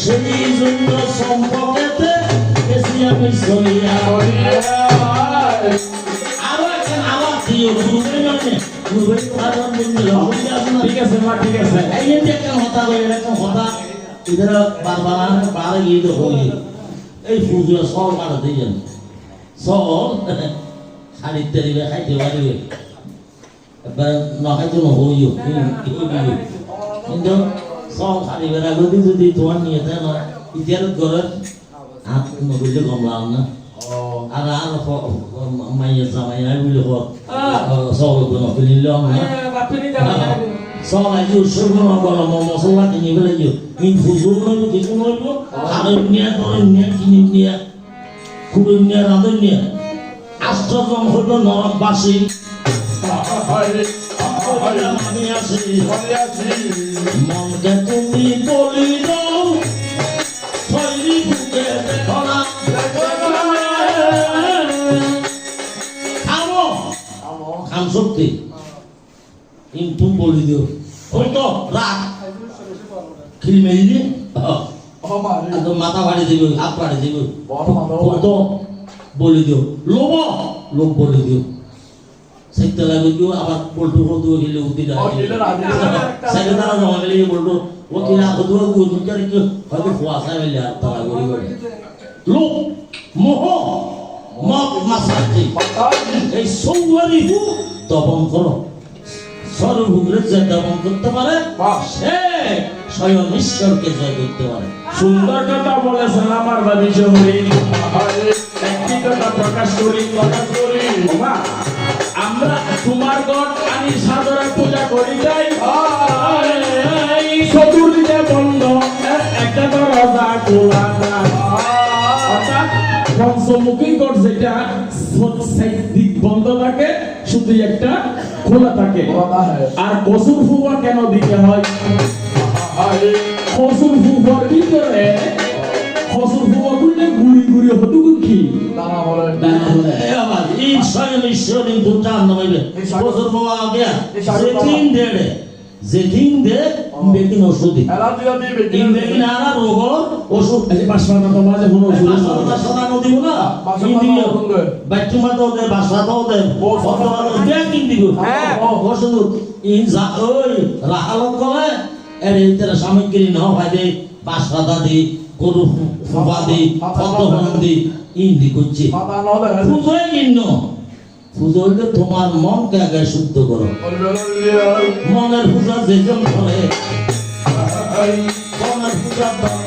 সেই জন্য সম্পর্কেতে গেছি আমি আরও একটা আওয়াজ দিও ঘুরবে মানে কারণ বন্ধু হইলে আপনার ঠিক আছে মা ঠিক আছে এই যে একটা কথা কই এরকম কথা ইধর বারবার কিন্তু সব শাড়ি বেড়া যদি যদি তোমার নিয়ে দেয় না ইতিহাস ঘরের হাত নবীলে কমলাম না আর আর মাইয়া জামাই আর বুঝলে সব কোনো কিনিলাম না বাপিনি যাবে Soalnya itu semua kalau mau masalah ini boleh ju. Info semua itu kita mau itu. Ada dunia kalau dunia kini dunia. Kudu আমি আছি মনকে তুমি বলি দাও শৈলী বুকে দেখো খামো খাম শক্তি কিন্তু বলি দিও ওই তো খিল মাথা ফাড়ি দিব হাত ফাড়ি দিব তো বলি দিও লোভ লোভ বলি দিও সেটা লাগে আবার বলটু বলটু গেলে উঠি যায় সেটা তারা জমা গেলে ও কিনা কদু গুদু করে কি হয়তো ফুয়াশা মেলে আর তারা গড়ি গড়ি লোভ মোহ মত মাসাজি এই সৌয়ারিহু দমন করো। সর্বভূমির যে দমন করতে পারে সে স্বয়ং ঈশ্বরকে জয় করতে পারে। সুন্দর কথা বলেছেন আমার দাবি শহরে একটি কথা প্রকাশ করি প্রকাশ করি। তোমার আমি সাদরে পূজা করি যাই। চতুর্দিকে বন্ধ একটা দরজা খোলা অর্থাৎ পঞ্চমুখী গড় যেটা দিক বন্ধ থাকে শুধু একটা খোলা থাকে। আর কসুর ফুয়া কেন দিতে হয়? ফুফার ভিতরে এই স্বয়ং ঈশ্বর এই দুটা নামাইবে বছর বাবা আগে যেদিন দেড়ে যেদিন দে বেদিন ওষুধি ইন বেদিন আনা রোগ ওষুধ বাসমানা তো মাঝে কোনো ওষুধ আছে না। সাদা নদী না ইন্দিও বাচ্চা তো দে বাসা। তো দে বর্তমান দে কিন দিব ওষুধ ইন যা ওই রাহালত কলে এর ইতরা সামগ্রী ন হয় দে বাসা দি গরু ফুবা দি পদ্ম দি ইন্দি করছে পুজোয় কিন্ন পুজো হইলে তোমার মনকে আগে শুদ্ধ করো। মনের পূজা যেজন করে মনের পূজা